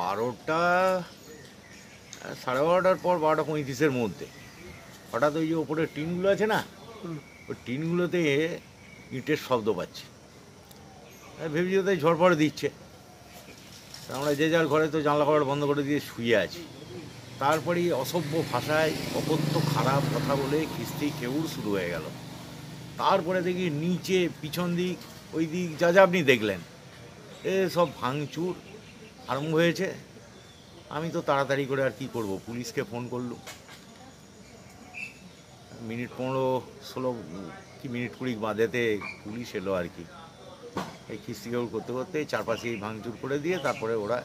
বারোটা সাড়ে বারোটার পর বারোটা পঁয়ত্রিশের মধ্যে। হঠাৎ ওই যে ওপরে টিনগুলো আছে না ওই টিনগুলোতে ইটের শব্দ পাচ্ছে। ভেবেছি ওদের ঝড়ফড় দিচ্ছে। আমরা যে যার ঘরে তো জানলা কবাট বন্ধ করে দিয়ে শুয়ে আছি। তারপরেই অসভ্য ভাষায় অপত্য খারাপ কথা বলে কিস্তি কেউর শুরু হয়ে গেল। তারপরে দেখি নিচে পিছন দিক ওই দিক যা যা আপনি দেখলেন এ সব ভাঙচুর। আরম্ভ হয়েছে। আমি তো তাড়াতাড়ি করে আর কি করব? পুলিশকে ফোন করলুম। মিনিট পনেরো ষোলো কি মিনিট কুড়ি বাঁধেতে পুলিশ এলো আর কি। এই খিস্তিকেউর করতে করতে চারপাশেই ভাঙচুর করে দিয়ে তারপরে ওরা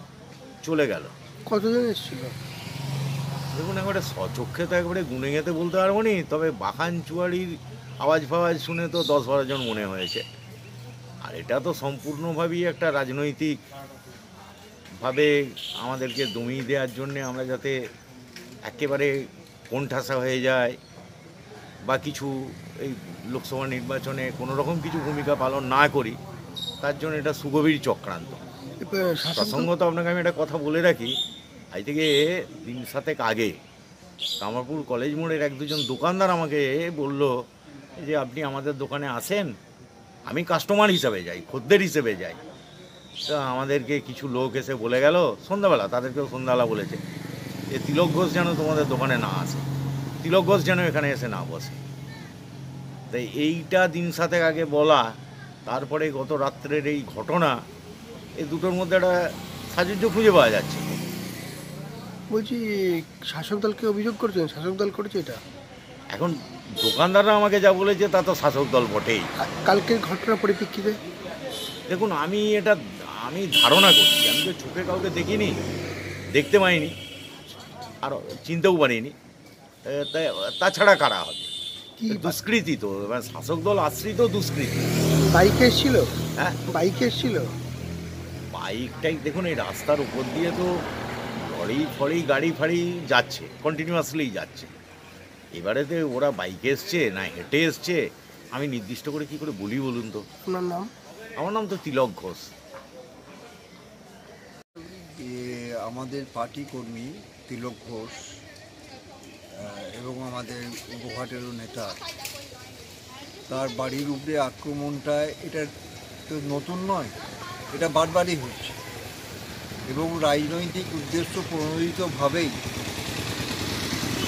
চলে গেল। কতজন এসেছিল? দেখুন একবারে সচক্ষে তো একবারে গুনে গেতে বলতে পারব নি তবে বাখান চুয়াড়ির আওয়াজ ফাওয়াজ শুনে তো দশ বারো জন মনে হয়েছে। আর এটা তো সম্পূর্ণভাবেই একটা রাজনৈতিক ভাবে আমাদেরকে দমিয়ে দেওয়ার জন্যে আমরা যাতে একেবারে কোণঠাসা হয়ে যায় বা কিছু এই লোকসভা নির্বাচনে কোনো রকম কিছু ভূমিকা পালন না করি তার জন্য এটা সুগভীর চক্রান্ত। প্রসঙ্গত আপনাকে আমি একটা কথা বলে রাখি আজ থেকে দিন সাতেক আগে কামারপুর কলেজ মোড়ের এক দুজন দোকানদার আমাকে বলল যে আপনি আমাদের দোকানে আসেন আমি কাস্টমার হিসাবে যাই খদ্দের হিসেবে যাই। তা আমাদেরকে কিছু লোক এসে বলে গেল সন্ধ্যাবেলা তাদেরকেও সন্ধ্যাবেলা বলেছে যে তিলক ঘোষ যেন তোমাদের দোকানে না আসে তিলক ঘোষ যেন এখানে এসে না বসে। তাই এইটা দিন সাতেক আগে বলা তারপরে গত রাত্রের এই ঘটনা এই দুটোর মধ্যে একটা সাজুজ্য খুঁজে পাওয়া যাচ্ছে। বলছি শাসক দলকে অভিযোগ করছেন? শাসক দল করেছে এটা? এখন দোকানদাররা আমাকে যা বলেছে তা তো শাসক দল বটেই। কালকের ঘটনার পরিপ্রেক্ষিতে? দেখুন আমি এটা আমি ধারণা করছি আমি তো চোখে কাউকে দেখিনি দেখতে পাইনি আর চিনতেও পারিনি তাছাড়া কারা হবে? কি দুষ্কৃতি তো শাসক দল আশ্রিত দুষ্কৃতি। বাইকে এসেছিল? হ্যাঁ। বাইকে এসেছিল? বাইকটাই দেখুন এই রাস্তার উপর দিয়ে তো লরি ফরি গাড়ি ফাড়ি যাচ্ছে কন্টিনিউয়াসলি যাচ্ছে। এবারেতে ওরা বাইকে এসছে না হেঁটে এসছে আমি নির্দিষ্ট করে কি করে বলি বলুন তো? আপনার নাম? আমার নাম তো তিলক ঘোষ। আমাদের পার্টি কর্মী তিলক ঘোষ এবং আমাদের গোহাটেরও নেতা। তার বাড়ির উপরে আক্রমণটা এটা তো নতুন নয়, এটা বারবারই হচ্ছে। এবং রাজনৈতিক উদ্দেশ্য প্রণোদিতভাবেই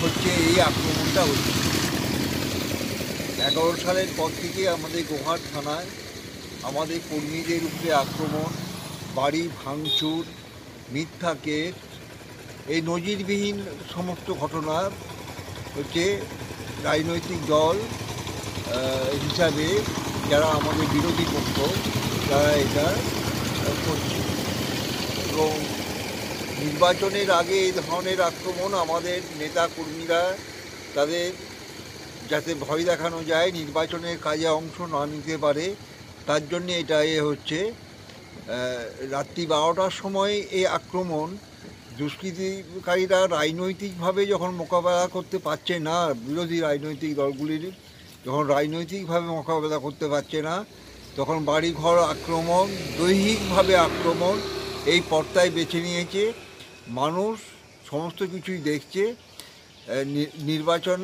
হচ্ছে এই আক্রমণটা হচ্ছে। এগারো সালের পর থেকে আমাদের গোহাট থানায় আমাদের কর্মীদের উপরে আক্রমণ, বাড়ি ভাঙচুর মিথ্যা কেস এই নজিরবিহীন সমস্ত ঘটনা হচ্ছে রাজনৈতিক দল হিসাবে যারা আমাদের বিরোধী পক্ষ, তারা এটা করছে। এবং নির্বাচনের আগে এই ধরনের আক্রমণ আমাদের নেতা কর্মীরা তাদের যাতে ভয় দেখানো যায়, নির্বাচনের কাজে অংশ না নিতে পারে, তার জন্য এটা এ হচ্ছে। রাত্রি বারোটার সময় এই আক্রমণ, দুষ্কৃতিকারীরা রাজনৈতিকভাবে যখন মোকাবেলা করতে পারছে না, বিরোধী রাজনৈতিক দলগুলির যখন রাজনৈতিকভাবে মোকাবেলা করতে পারছে না, তখন বাড়িঘর আক্রমণ, দৈহিকভাবে আক্রমণ এই পর্তায় বেছে নিয়েছে। মানুষ সমস্ত কিছুই দেখছে। নির্বাচন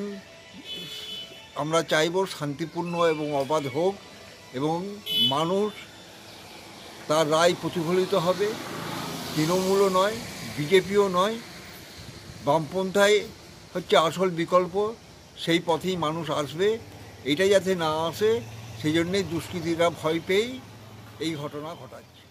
আমরা চাইব শান্তিপূর্ণ এবং অবাধ হোক এবং মানুষ তার রায় প্রতিফলিত হবে। তৃণমূলও নয়, বিজেপিও নয়। বামপন্থায় হচ্ছে আসল বিকল্প, সেই পথেই মানুষ আসবে। এটা যাতে না আসে সেই জন্যে দুষ্কৃতীরা ভয় পেয়েই এই ঘটনা ঘটাচ্ছে।